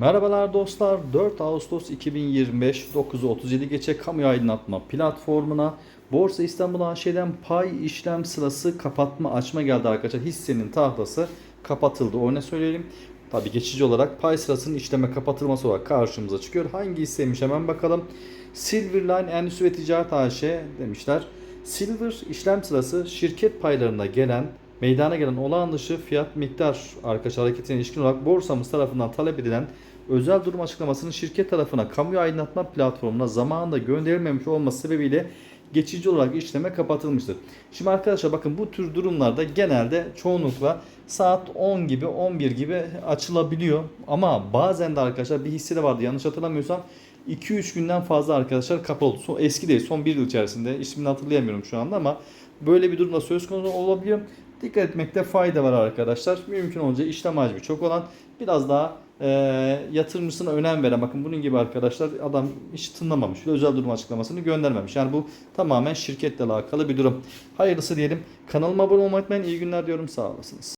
Merhabalar dostlar. 4 Ağustos 2025 9.37 geçe kamu aydınlatma platformuna Borsa İstanbul AŞ'den pay işlem sırası kapatma açma geldi arkadaşlar. Hissenin tahtası kapatıldı. O ne söyleyelim? Tabi geçici olarak pay sırasının işleme kapatılması olarak karşımıza çıkıyor. Hangi hisseymiş hemen bakalım. Silverline Endüstri ve Ticaret AŞ demişler. Silver işlem sırası şirket paylarına gelen meydana gelen olağan dışı fiyat miktar arkadaşlar hareketine ilişkin olarak borsamız tarafından talep edilen özel durum açıklamasının şirket tarafına kamu aydınlatma platformuna zamanında gönderilmemiş olması sebebiyle geçici olarak işleme kapatılmıştır. Şimdi arkadaşlar bakın bu tür durumlarda genelde çoğunlukla saat 10 gibi 11 gibi açılabiliyor. Ama bazen de arkadaşlar bir hisse de vardı yanlış hatırlamıyorsam 2-3 günden fazla arkadaşlar kapalı. Son, eski değil son bir yıl içerisinde ismini hatırlayamıyorum şu anda ama böyle bir durumda söz konusu olabiliyor. Dikkat etmekte fayda var arkadaşlar. Mümkün olunca işlem hacmi çok olan biraz daha e, yatırımcısına önem veren bakın bunun gibi arkadaşlar adam hiç tınlamamış özel durum açıklamasını göndermemiş. Yani bu tamamen şirketle alakalı bir durum. Hayırlısı diyelim. Kanalıma abone olmayı unutmayın. İyi günler diyorum. Sağ olasınız.